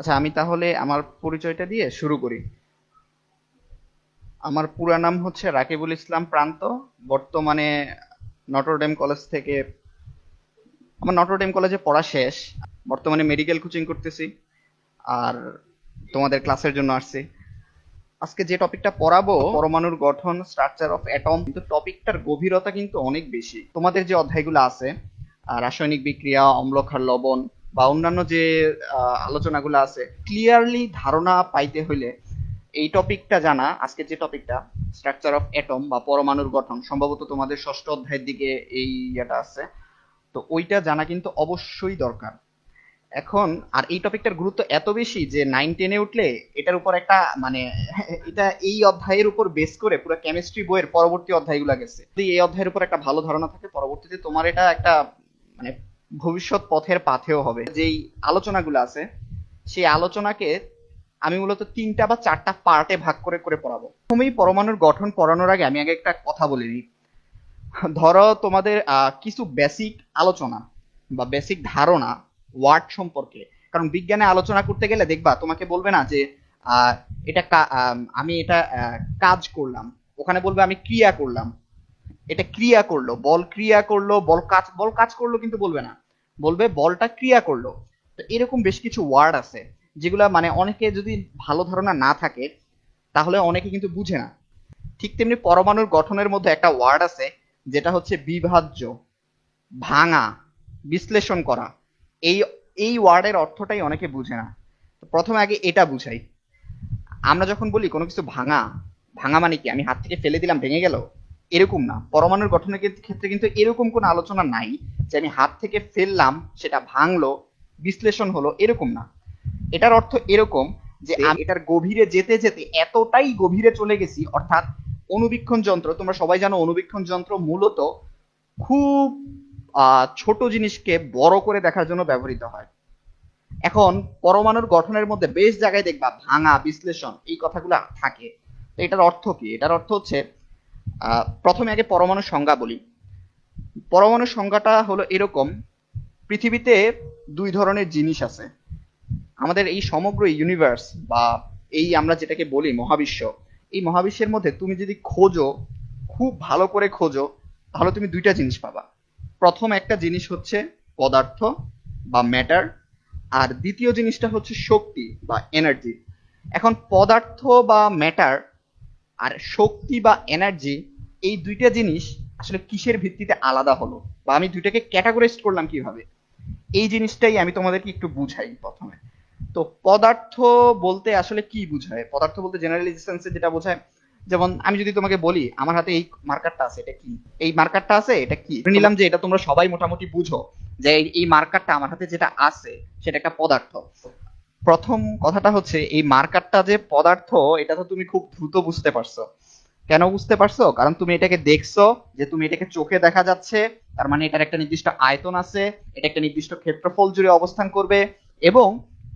আচ্ছা আমি তাহলে আমার পরিচয়টা দিয়ে শুরু করি। আমার পুরা নাম হচ্ছে রাকিবুল ইসলাম প্রান্ত। বর্তমানে নটরডেম কলেজ থেকে আমার নটরডেম কলেজে পড়া শেষ। বর্তমানে মেডিকেল কোচিং করতেছি আর তোমাদের ক্লাসের জন্য আসছি। আজকে যে টপিকটা পড়াবো, পরমাণুর গঠন স্ট্রাকচার অফ অ্যাটম কিন্তু টপিকটার গভীরতা কিন্তু অনেক বেশি। তোমাদের যে অধ্যায়গুলো আছে রাসায়নিক বিক্রিয়া অম্লক্ষার লবণ বা অন্যান্য যে আলোচনাগুলো আছে ক্লিয়ারলি ধারণা পাইতে হইলে এই টপিকটা জানা আজকে যে টপিকটা স্ট্রাকচার অফ অ্যাটম বা পরমাণুর গঠন, সম্ভবত তোমাদের ষষ্ঠ অধ্যায়ের দিকে এই ইয়েটা আছে। তো ওইটা জানা কিন্তু অবশ্যই দরকার। এখন, আর এই টপিকটার গুরুত্ব এত বেশি যে নাইন টেনে উঠলে এটার উপর একটা মানে এটা এই অধ্যায়ের উপর বেস করে পুরো কেমিস্ট্রি বইয়ের পরবর্তী অধ্যায়গুলো গেছে। যদি এই অধ্যায়ের উপর একটা ভালো ধারণা থাকে, পরবর্তীতে তোমার এটা একটা মানে ভবিষ্যৎ পথের পাথেও হবে। যেই আলোচনাগুলো আছে, সেই আলোচনাকে আমি মূলত তিনটা বা চারটা পার্টে ভাগ করে করে পড়াবো। প্রথমেই পরমাণুর গঠন পড়ানোর আগে আমি আগে একটা কথা বলে নিই। ধরো তোমাদের কিছু বেসিক আলোচনা বা বেসিক ধারণা ওয়ার্ড সম্পর্কে। কারণ বিজ্ঞানে আলোচনা করতে গেলে দেখবা, তোমাকে বলবে না যে এটা আমি এটা কাজ করলাম। ওখানে বলবে আমি ক্রিয়া করলাম। এটা ক্রিয়া করল, বল ক্রিয়া করল, বল কাজ বল কাজ করল কিন্তু বলবে না। বলবে, বলটা ক্রিয়া করল। তো এরকম বেশ কিছু ওয়ার্ড আছে, যেগুলা মানে অনেকে যদি ভালো ধারণা না থাকে, তাহলে অনেকে কিন্তু বুঝে না। ঠিক তেমনি পরমাণুর গঠনের মধ্যে একটা ওয়ার্ড আছে, যেটা হচ্ছে বিভাজ্য, ভাঙা, বিশ্লেষণ করা। এই এই ওয়ার্ডের অর্থটাই অনেকে বুঝে না। তো প্রথমে আগে এটা বুঝাই। আমরা যখন বলি কোনো কিছু ভাঙা ভাঙা মানে কি? আমি হাত থেকে ফেলে দিলাম, ভেঙে গেল? এরকম না। পরমাণুর গঠনের ক্ষেত্রে- কিন্তু এরকম কোনো আলোচনা নাই যে আমি হাত থেকে ফেললাম সেটা ভাঙলো বিশ্লেষণ হলো এরকম না। এটার অর্থ এরকম যে আমি এটার গভীরে যেতে যেতে এতটাই গভীরে চলে গেছি অর্থাৎ অনুবীক্ষণ যন্ত্র তোমরা সবাই জানো অনুবীক্ষণ যন্ত্র মূলত খুব আহ, ছোট জিনিসকে বড় করে দেখার জন্য ব্যবহৃত হয়। এখন পরমাণুর গঠনের মধ্যে বেশ জায়গায় দেখবা ভাঙা বিশ্লেষণ এই কথাগুলো থাকে। এটার অর্থ কি? এটার অর্থ হচ্ছে প্রথমে আগে পরমাণু সংজ্ঞা বলি। পরমাণু সংজ্ঞাটা হলো এরকম, পৃথিবীতে দুই ধরনের জিনিস আছে। আমাদের এই সমগ্র ইউনিভার্স বা এই আমরা যেটাকে বলি মহাবিশ্ব, এই মহাবিশ্বের মধ্যে তুমি যদি খোঁজো, খুব ভালো করে খোঁজো, তাহলে তুমি দুইটা জিনিস পাবা। প্রথম একটা জিনিস হচ্ছে পদার্থ বা ম্যাটার আর দ্বিতীয় জিনিসটা হচ্ছে শক্তি বা এনার্জি এখন পদার্থ বা ম্যাটার আর শক্তি বা এনার্জি এই দুইটা জিনিস আসলে কিসের ভিত্তিতে আলাদা হলো? বা আমি দুইটাকে ক্যাটাগরাইজ করলাম কীভাবে? এই জিনিসটাই আমি তোমাদেরকে একটু বুঝাই প্রথমে। তো পদার্থ বলতে আসলে কি বোঝায়? পদার্থ বলতে জেনারেলি সেন্সে যেটা বোঝায়, যেমন আমি যদি তোমাকে বলি, আমার হাতে এই মার্কারটা আছে, এটা কি? এই মার্কারটা আছে, এটা কি? নিলাম যে এটা তোমরা সবাই মোটামুটি বুঝো যে এই মার্কারটা আমার হাতে যেটা আছে, সেটা একটা পদার্থ। প্রথম কথাটা হচ্ছে, এই মার্কারটা যে পদার্থ, এটা তো তুমি খুব দ্রুত বুঝতে পারছ। কেন বুঝতে পারছ? কারণ তুমি এটাকে দেখছ যে তুমি এটাকে চোখে দেখা যাচ্ছে, তার মানে এটার একটা নির্দিষ্ট আয়তন আছে, এটা একটা নির্দিষ্ট ক্ষেত্রফল জুড়ে অবস্থান করবে, এবং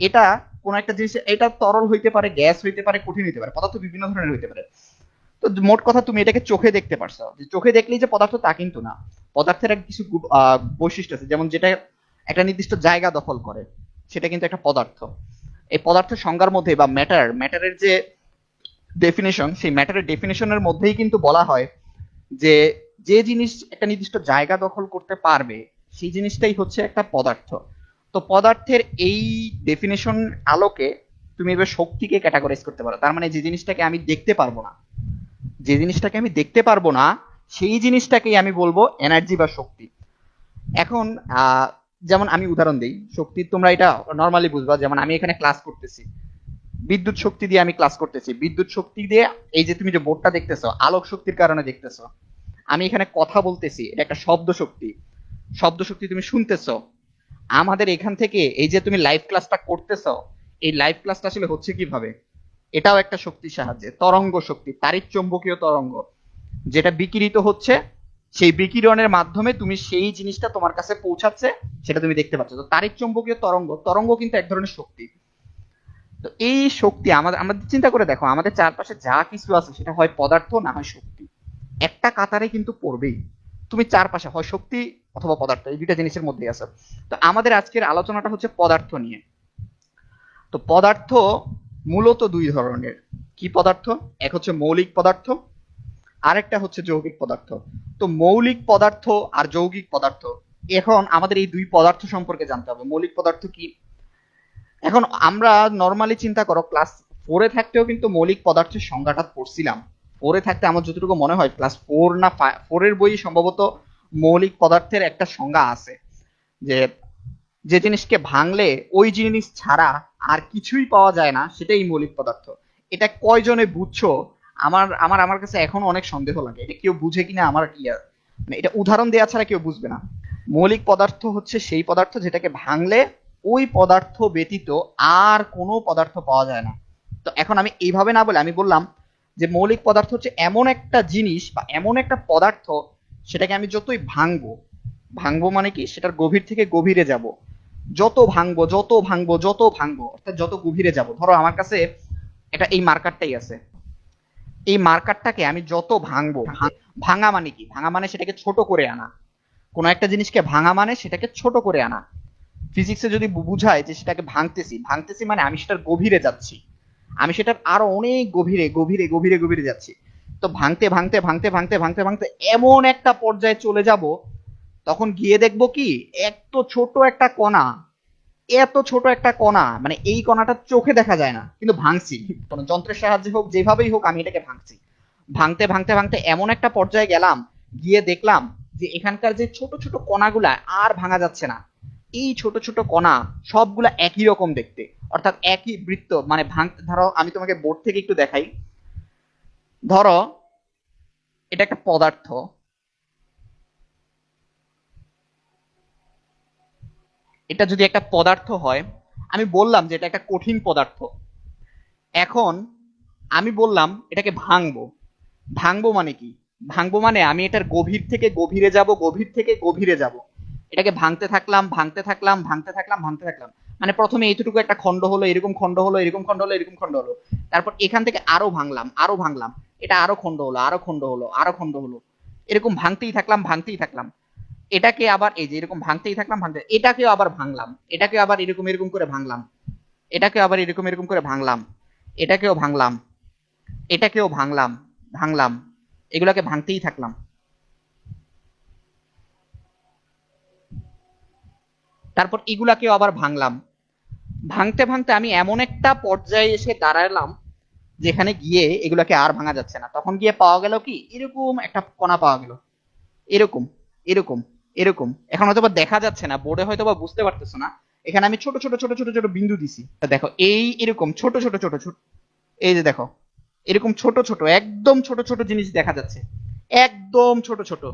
এটা কোন একটা জিনিস, এটা তরল হইতে পারে, গ্যাস হইতে পারে, কঠিন হইতে পারে, পদার্থ বিভিন্ন ধরনের হইতে পারে। তো মোট কথা তুমি এটাকে চোখে দেখতে পারছ। যে চোখে দেখলেই যে পদার্থ, তা কিন্তু না। পদার্থের কিছু বৈশিষ্ট্য আছে, যেমন যেটা একটা নির্দিষ্ট জায়গা দখল করে। সেটা কিন্তু একটা পদার্থ। এই পদার্থ সংজ্ঞার মধ্যে বা ম্যাটার ম্যাটারের যে ডেফিনেশন সেই ম্যাটারের ডেফিনেশনের মধ্যেই কিন্তু বলা হয় যে যে জিনিস একটা নির্দিষ্ট জায়গা দখল করতে পারবে সেই জিনিসটাই হচ্ছে একটা পদার্থ। তো পদার্থের এই ডেফিনেশন আলোকে তুমি এবার শক্তিকে ক্যাটাগরাইজ করতে পারো। তার মানে যে জিনিসটাকে আমি দেখতে পারব না যে জিনিসটাকে আমি দেখতে পারব না সেই জিনিসটাকেই আমি বলব এনার্জি বা শক্তি। এখন আহ, যেমন আমি উদাহরণ দিই, শক্তি তোমরা এটা নর্মালি বুঝবা, যেমন আমি এখানে ক্লাস করতেছি। বিদ্যুৎ শক্তি দিয়ে আমি ক্লাস করতেছি। বিদ্যুৎ শক্তি দিয়ে এই যে তুমি যে বোর্ডটা দেখতেছো, আলোক শক্তির কারণে দেখতেছো। আমি এখানে কথা বলতেছি, এটা একটা শব্দ শক্তি। শব্দ শক্তি তুমি শুনতেছো। আমাদের এখান থেকে এই যে তুমি লাইভ ক্লাসটা করতেছো, এই লাইভ ক্লাসটা আসলে হচ্ছে কীভাবে? এটাও একটা শক্তির সাহায্যে। তরঙ্গ শক্তি, তারিখ চৌম্বকীয় তরঙ্গ, যেটা বিকিরিত হচ্ছে সেই বিকিরণের মাধ্যমে তুমি সেই জিনিসটা তোমার কাছে পৌঁছাচ্ছে, সেটা তুমি দেখতে পাচ্ছ। তো তারিখ চৌম্বকীয় তরঙ্গ তরঙ্গ কিন্তু এক ধরনের শক্তি। তো এই শক্তি আমাদের আমাদের চিন্তা করে দেখো, আমাদের চারপাশে যা কিছু আছে, সেটা হয় পদার্থ না হয় শক্তি। একটা কাতারে কিন্তু পড়বেই। তুমি চারপাশে হয় শক্তি অথবা পদার্থ, এই দুইটা জিনিসের মধ্যেই আছে। তো আমাদের আজকের আলোচনাটা হচ্ছে পদার্থ নিয়ে। তো পদার্থ মূলত দুই ধরনের। কি পদার্থ? এক হচ্ছে মৌলিক পদার্থ আরেকটা হচ্ছে যৌগিক পদার্থ। তো মৌলিক পদার্থ আর যৌগিক পদার্থ, এখন আমাদের এই দুই পদার্থ সম্পর্কে জানতে হবে। মৌলিক পদার্থ কি? এখন আমরা নর্মালি চিন্তা করো ক্লাস ফোরে থাকতেও কিন্তু মৌলিক পদার্থের সংজ্ঞাটা পড়ছিলাম। ফোরে থাকতে আমার যতটুকু মনে হয় ক্লাস ফোর না ফোরের বই সম্ভবত মৌলিক পদার্থের একটা সংজ্ঞা আছে। যে যে জিনিসকে ভাঙলে ওই জিনিস ছাড়া আর কিছুই পাওয়া যায় না, সেটাই মৌলিক পদার্থ। এটা কয়জনে বুঝছ? আমার আমার আমার কাছে এখন অনেক সন্দেহ লাগে। এটা কেউ বুঝে কিনা আমার আর- মানে এটা উদাহরণ দেওয়া ছাড়া কেউ বুঝবে না। মৌলিক পদার্থ হচ্ছে সেই পদার্থ যেটাকে ভাঙলে ওই পদার্থ ব্যতীত আর কোনো পদার্থ পাওয়া যায় না। তো এখন আমি এইভাবে না বলে আমি বললাম যে মৌলিক পদার্থ হচ্ছে এমন একটা জিনিস বা এমন একটা পদার্থ সেটাকে আমি যতই ভাঙবো ভাঙবো মানে কি? সেটার গভীর থেকে গভীরে যাব। যত ভাঙবো যত ভাঙবো যত ভাঙবো, অর্থাৎ যত গভীরে যাব। ধরো আমার কাছে এটা এই মার্কারটাই আছে। এই মার্কারটাকে আমি যত ভাঙবো, ভাঙ- মানে কি? ভাঙা মানে সেটাকে ছোট করে আনা। কোনো একটা জিনিসকে ভাঙা মানে সেটাকে ছোট করে আনা। ফিজিক্সে যদি বুঝায় যে সেটাকে ভাঙতেছি ভাঙতেছি মানে আমি সেটার গভীরে যাচ্ছি। আমি সেটার আরও অনেক গভীরে গভীরে গভীরে গভীরে যাচ্ছি। তো ভাঙতে ভাঙতে ভাঙতে ভাঙতে ভাঙতে ভাঙতে এমন একটা পর্যায়ে চলে যাব, তখন গিয়ে দেখব কি, এত ছোট একটা কণা এত ছোট একটা কণা মানে এই কণাটা চোখে দেখা যায় না, কিন্তু ভাঙছি। কোনো যন্ত্রের সাহায্যে হোক, যেভাবেই হোক, আমি এটাকে ভাঙছি। ভাঙতে ভাঙতে ভাঙতে এমন একটা পর্যায়ে গেলাম, গিয়ে দেখলাম যে এখানকার যে ছোট ছোট কণাগুলা আর ভাঙা যাচ্ছে না। এই ছোট ছোট কণা সবগুলা একই রকম দেখতে। অর্থাৎ একই বৃত্ত মানে ভাঙ, ধরো, আমি তোমাকে বোর্ড থেকে একটু দেখাই। ধরো, এটা একটা পদার্থ। এটা যদি একটা পদার্থ হয়, আমি বললাম যে এটা একটা কঠিন পদার্থ। এখন আমি বললাম এটাকে ভাঙবো। ভাঙবো মানে কি? ভাঙবো মানে আমি এটার গভীর থেকে গভীরে যাব, গভীর থেকে গভীরে যাব। এটাকে ভাঙতে থাকলাম ভাঙতে থাকলাম ভাঙতে থাকলাম ভাঙতে থাকলাম। মানে প্রথমে এইটুকু একটা খণ্ড হলো, এরকম খণ্ড হলো, এরকম খণ্ড হলো, এরকম খণ্ড হলো। তারপর এখান থেকে আরও ভাঙলাম আরও ভাঙলাম। এটা আরও খণ্ড হলো, আরও খণ্ড হলো, আরও খণ্ড হলো। এরকম ভাঙতেই থাকলাম ভাঙতেই থাকলাম। এটাকে আবার এই যে এরকম ভাঙতেই থাকলাম, ভাঙতে এটাকেও আবার ভাঙলাম। এটাকে আবার এরকম এরকম করে ভাঙলাম। এটাকে আবার এরকম এরকম করে ভাঙলাম। এটাকেও ভাঙলাম। এটাকেও ভাঙলাম। ভাঙলাম। এগুলাকে ভাঙতেই থাকলাম। তারপর এগুলাকেও আবার ভাঙলাম। ভাঙতে ভাঙতে আমি এমন একটা পর্যায়ে এসে দাঁড়ালাম, যেখানে গিয়ে এগুলাকে আর ভাঙা যাচ্ছে না। তখন গিয়ে পাওয়া গেল কি? এরকম একটা কণা পাওয়া গেল। এরকম এরকম। এরকম। এখন হয়তো দেখা যাচ্ছে না, বোর্ডে হয়তো বা বুঝতে পারতেছো না। এখানে আমি ছোট ছোট ছোট ছোট ছোট বিন্দু দিছি। দেখো, এই এরকম ছোট ছোট ছোট ছোট, এই যে দেখো, এরকম ছোট ছোট, একদম ছোট ছোট জিনিস দেখা যাচ্ছে। একদম ছোট ছোট।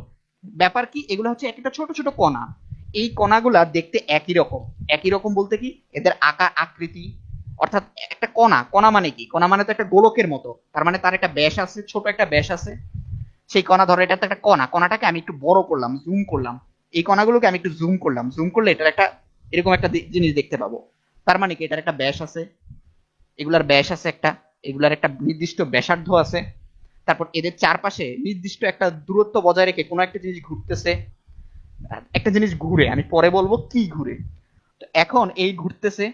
ব্যাপার কি, এগুলো হচ্ছে একটা ছোট ছোট কণা। এই কণাগুলা দেখতে একই রকম। একই রকম বলতে কি, এদের আকার, আকৃতি, অর্থাৎ একটা কণা। কণা মানে কি? কণা মানে তো একটা গোলকের মতো। তার মানে তার একটা ব্যাস আছে, ছোট একটা ব্যাস আছে। সেই কণা ধরো, এটা তো একটা কণা। কণাটাকে আমি একটু বড় করলাম জুম করলাম। এই কণাগুলোকে আমি একটু জুম করলাম। জুম করলে এটার একটা এরকম একটা জিনিস দেখতে পাবো। তার মানে কি? এটার একটা ব্যাস আছে। এগুলার ব্যাস আছে একটা। এগুলার একটা নির্দিষ্ট ব্যাসার্ধ আছে। তারপর এদের চারপাশে নির্দিষ্ট একটা দূরত্ব বজায় রেখে কোনো একটা জিনিস ঘুরতেছে। একটা জিনিস ঘুরে। আমি পরে বলব কি ঘুরে। তো এখন এই ঘুরতেছে,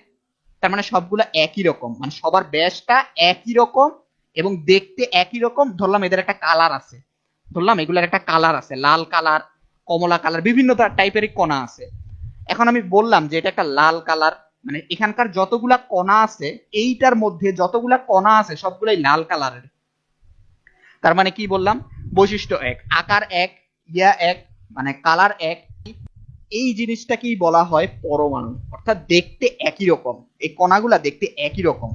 তার মানে সবগুলা একই রকম। মানে সবার ব্যাসটা একই রকম এবং দেখতে একই রকম। ধরলাম এদের একটা কালার আছে। ধরলাম এগুলার একটা কালার আছে। লাল কালার কমলা কালার, বিভিন্ন টাইপের কণা আছে। এখন আমি বললাম যে এটা একটা লাল কালার মানে এখানকার যতগুলা কণা আছে, এইটার মধ্যে যতগুলা কণা আছে, সবগুলাই লাল কালারের। তার মানে কি বললাম? বৈশিষ্ট্য এক, আকার এক, ইয়া এক মানে কালার এক। এই জিনিসটাকেই বলা হয় পরমাণু। অর্থাৎ দেখতে একই রকম। এই কণাগুলা দেখতে একই রকম।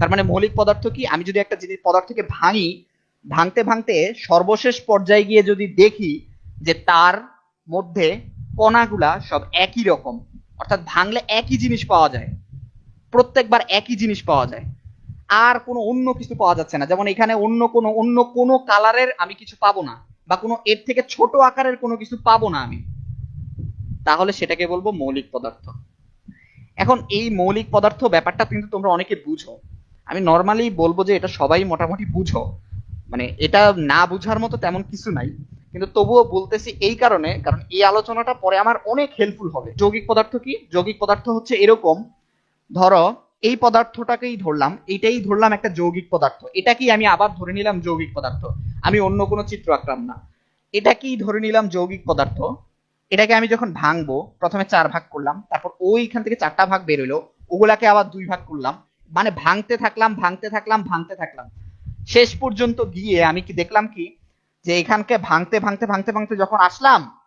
তার মানে মৌলিক পদার্থ কি? আমি যদি একটা জিনিস পদার্থকে ভাঙি, ভাঙতে ভাঙতে সর্বশেষ পর্যায়ে গিয়ে যদি দেখি যে তার মধ্যে কণাগুলা সব একই রকম, অর্থাৎ ভাঙলে একই জিনিস পাওয়া যায়, প্রত্যেকবার একই জিনিস পাওয়া যায়, আর কোনো অন্য কিছু পাওয়া যাচ্ছে না। যেমন এখানে অন্য কোনো অন্য কোনো কালারের আমি কিছু পাবো না, বা কোনো এর থেকে ছোট আকারের কোনো কিছু পাবো না আমি। তাহলে সেটাকে বলব মৌলিক পদার্থ। এখন এই মৌলিক পদার্থ ব্যাপারটা কিন্তু তোমরা অনেকে বুঝো। আমি নর্মালি বলব যে এটা সবাই মোটামুটি বুঝো। মানে এটা না বুঝার মতো তেমন কিছু নাই। কিন্তু তবুও বলতেছি এই কারণে, কারণ এই আলোচনাটা পরে আমার অনেক হেল্পফুল হবে। যৌগিক পদার্থ কি? যৌগিক পদার্থ হচ্ছে এরকম, ধরো এই পদার্থটাকেই ধরলাম এটাই ধরলাম একটা যৌগিক পদার্থ। এটা কি আমি আবার ধরে নিলাম যৌগিক পদার্থ? আমি অন্য কোনো চিত্র আঁকলাম না। এটা কি ধরে নিলাম যৌগিক পদার্থ? এটাকে আমি যখন ভাঙবো, প্রথমে চার ভাগ করলাম, তারপর ওইখান থেকে চারটা ভাগ বেরোলো ওগুলাকে আবার দুই ভাগ করলাম। মানে ভাঙতে থাকলাম ভাঙতে থাকলাম ভাঙতে থাকলাম। শেষ পর্যন্ত গিয়ে আমি কি দেখলাম কি? যে এখানকে ভাঙতে ভাঙতে ভাঙতে ভাঙতে যখন আসলাম,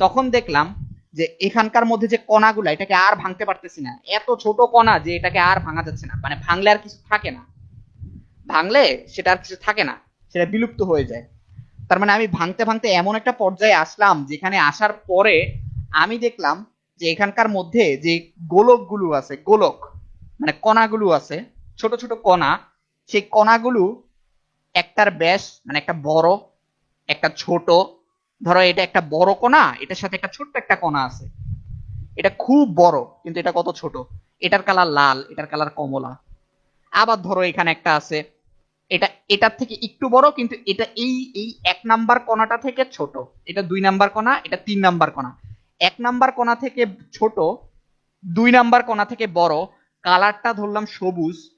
তখন দেখলাম যে এখানকার মধ্যে যে কণাগুলো, এটাকে আর ভাঙতে পারতেছি না। এত ছোট কণা যে এটাকে আর ভাঙা যাচ্ছে না। মানে ভাঙলে আর কিছু থাকে না। ভাঙলে সেটা আর কিছু থাকে না। সেটা বিলুপ্ত হয়ে যায়। তার মানে আমি ভাঙতে ভাঙতে এমন একটা পর্যায়ে আসলাম, যেখানে আসার পরে আমি দেখলাম যে এখানকার মধ্যে যে গোলকগুলো আছে, গোলক মানে কণাগুলো আছে, ছোট ছোট কণা, সেই কণাগুলো একটার ব্যাস মানে একটা বড় একটা ছোট, ধরো এটা একটা বড় কণা, এটার সাথে একটা ছোট্ট একটা কণা আছে। এটা খুব বড়, কিন্তু এটা কত ছোট? এটার কালার লাল, এটার কালার কমলা। আবার ধরো এখানে একটা আছে, এটা, এটার থেকে একটু বড়, কিন্তু এটা এই এই এক নাম্বার কণাটা থেকে ছোট। এটা দুই নাম্বার কণা, এটা তিন নাম্বার কণা। এক নাম্বার কণা থেকে ছোট, দুই নাম্বার কণা থেকে বড়, কালারটা ধরলাম সবুজ।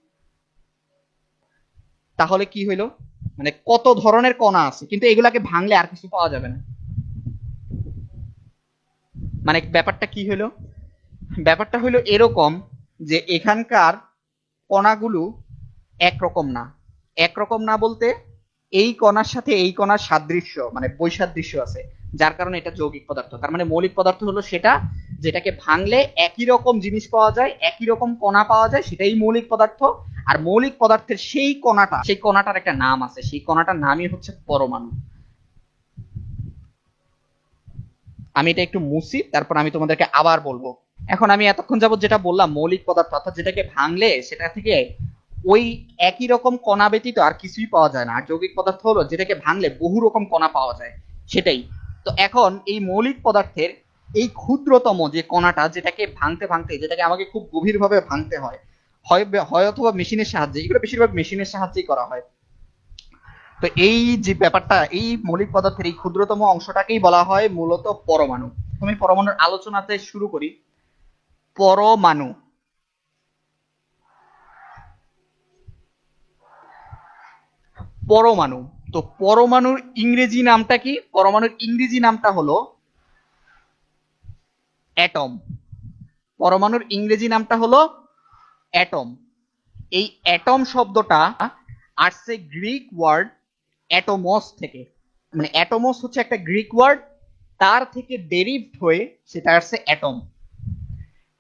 তাহলে কি হইল? মানে কত ধরনের কণা আছে, কিন্তু এগুলাকে ভাঙলে আর কিছু পাওয়া যাবে না। মানে ব্যাপারটা কি হলো? ব্যাপারটা হলো এরকম যে এখানকার কণাগুলো একরকম না। একরকম না বলতে এই কণার সাথে এই কণার সাদৃশ্য মানে বৈসাদৃশ্য আছে, যার কারণে এটা যৌগিক পদার্থ। তার মানে মৌলিক পদার্থ হলো সেটা যেটাকে ভাঙলে একই রকম জিনিস পাওয়া যায়, একই রকম কণা পাওয়া যায়, সেটাই মৌলিক পদার্থ। আর মৌলিক পদার্থের সেই কণাটা, সেই কণাটার একটা নাম আছে। সেই কণাটার নামই হচ্ছে পরমাণু। আমি এটা একটু মুছি, তারপর আমি তোমাদেরকে আবার বলব। এখন আমি এতক্ষণ যাবত যেটা বললাম, মৌলিক পদার্থ, অর্থাৎ যেটাকে ভাঙলে সেটা থেকে ওই একই রকম কণা ব্যতীত আর কিছুই পাওয়া যায় না। আর যৌগিক পদার্থ হলো যেটাকে ভাঙলে বহু রকম কণা পাওয়া যায়, সেটাই। তো এখন এই মৌলিক পদার্থের এই ক্ষুদ্রতম যে কণাটা যেটাকে ভাঙতে ভাঙতে, যেটাকে আমাকে খুব গভীরভাবে ভাঙতে হয় হয় অথবা মেশিনের সাহায্যে, এগুলো বেশিরভাগ মেশিনের সাহায্যেই করা হয়। তো এই যে ব্যাপারটা, এই মৌলিক পদার্থের এই ক্ষুদ্রতম অংশটাকেই বলা হয় মূলত পরমাণু। আমি পরমাণুর আলোচনাতে শুরু করি। পরমাণু। পরমাণু। তো পরমাণুর ইংরেজি নামটা কি? পরমাণুর ইংরেজি নামটা হলো অ্যাটম পরমাণুর ইংরেজি নামটা হলো অ্যাটম এই অ্যাটম শব্দটা আসছে গ্রিক ওয়ার্ড অ্যাটোমস থেকে। মানে অ্যাটোমস হচ্ছে একটা গ্রিক ওয়ার্ড তার থেকে ডেরিভড হয়ে সেটা আসছে অ্যাটম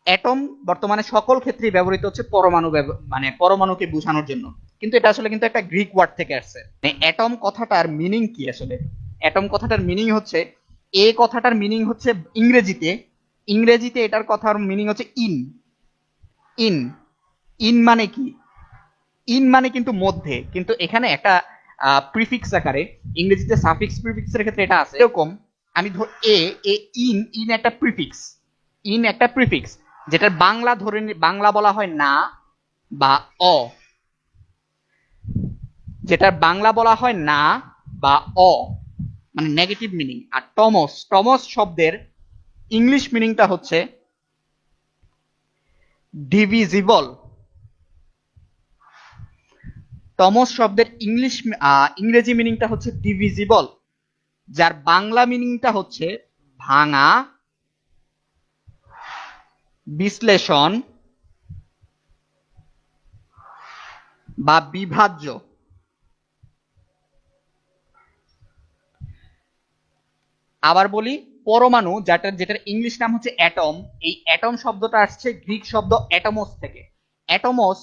অ্যাটম বর্তমানে সকল ক্ষেত্রেই ব্যবহৃত হচ্ছে পরমাণু মানে পরমাণুকে বোঝানোর জন্য। কিন্তু এটা আসলে কিন্তু একটা গ্রিক ওয়ার্ড থেকে আসছে। মানে অ্যাটম কথাটার মিনিং কি আসলে? অ্যাটম কথাটার মিনিং হচ্ছে, এ কথাটার মিনিং হচ্ছে ইংরেজিতে ইংরেজিতে এটার কথার মিনিং হচ্ছে ইন ইন ইন মানে কি? ইন মানে কিন্তু মধ্যে। কিন্তু এখানে একটা প্রিফিক্স আকারে, ইংরেজিতে সাফিক্স প্রিফিক্সের ক্ষেত্রে এটা আছে। এরকম, আমি ধর এ এ ইন ইন একটা প্রিফিক্স ইন একটা প্রিফিক্স যেটার বাংলা ধরে বাংলা বলা হয় না বা অ। যেটার বাংলা বলা হয় না বা অ। মানে নেগেটিভ মিনিং আর টমস টমস শব্দের ইংলিশ মিনিংটা হচ্ছে ডিভিজিবল টমস শব্দের ইংলিশ ইংরেজি মিনিংটা হচ্ছে ডিভিজিবল যার বাংলা মিনিংটা হচ্ছে ভাঙা, বিশ্লেষণ বা বিভাজ্য। আবার বলি পরমাণু, যেটার যেটার ইংলিশ নাম হচ্ছে অ্যাটম এই অ্যাটম শব্দটা আসছে গ্রিক শব্দ অ্যাটমস থেকে। অ্যাটমস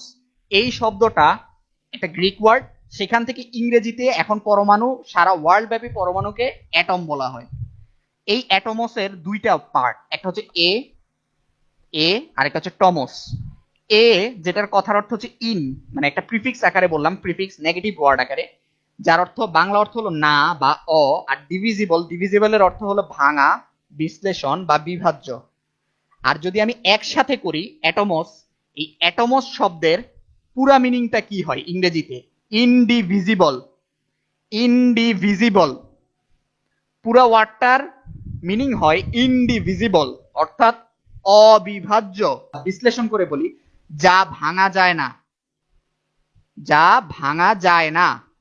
এই শব্দটা একটা গ্রিক ওয়ার্ড সেখান থেকে ইংরেজিতে এখন পরমাণু, সারা ওয়ার্ল্ড ব্যাপী পরমাণুকে অ্যাটম বলা হয়। এই অ্যাটমসের দুইটা পার্ট একটা হচ্ছে এ এ আর একটা হচ্ছে টমস এ যেটার কথার অর্থ হচ্ছে ইন মানে একটা প্রিফিক্স আকারে বললাম প্রিফিক্স নেগেটিভ ওয়ার্ড আকারে। যার অর্থ বাংলা অর্থ হলো না বা অ, আর ডিভিজিবল ডিভিজিবলের অর্থ হলো ভাঙা, বিশ্লেষণ বা বিভাজ্য। আর যদি আমি একসাথে করি অ্যাটমস এই অ্যাটমস শব্দের পুরা মিনিংটা কি হয় ইংরেজিতে? ইনডিভিজিবল ইনডিভিজিবল পুরা ওয়ার্ডটার মিনিং হয় ইনডিভিজিবল অর্থাৎ অবিভাজ্য। বিশ্লেষণ করে বলি, যা ভাঙা যায় না। যা ভাঙা যায় না।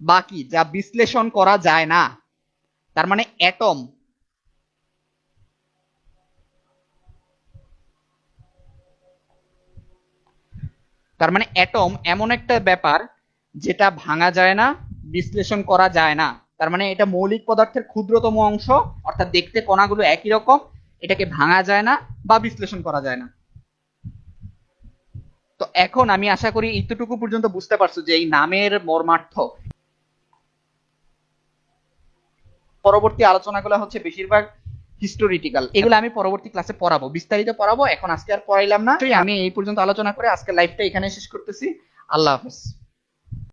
বাকি যা বিশ্লেষণ করা যায় না। তার মানে অ্যাটম তার মানে অ্যাটম এমন একটা ব্যাপার যেটা ভাঙা যায় না, বিশ্লেষণ করা যায় না। তার মানে এটা মৌলিক পদার্থের ক্ষুদ্রতম অংশ, অর্থাৎ দেখতে কণাগুলো একই রকম, এটাকে ভাঙা যায় না বা বিশ্লেষণ করা যায় না। তো এখন আমি আশা করি এতটুকু পর্যন্ত বুঝতে পারছ যে এই নামের মর্মার্থ। পরবর্তী আলোচনাগুলো হচ্ছে বেশিরভাগ হিস্টোরিটিক্যাল এগুলো আমি পরবর্তী ক্লাসে পড়াবো বিস্তারিত পড়াবো এখন আজকে আর পড়াইলাম না। আমি এই পর্যন্ত আলোচনা করে আজকে লাইভটা এখানে শেষ করতেছি। আল্লাহ হাফেজ।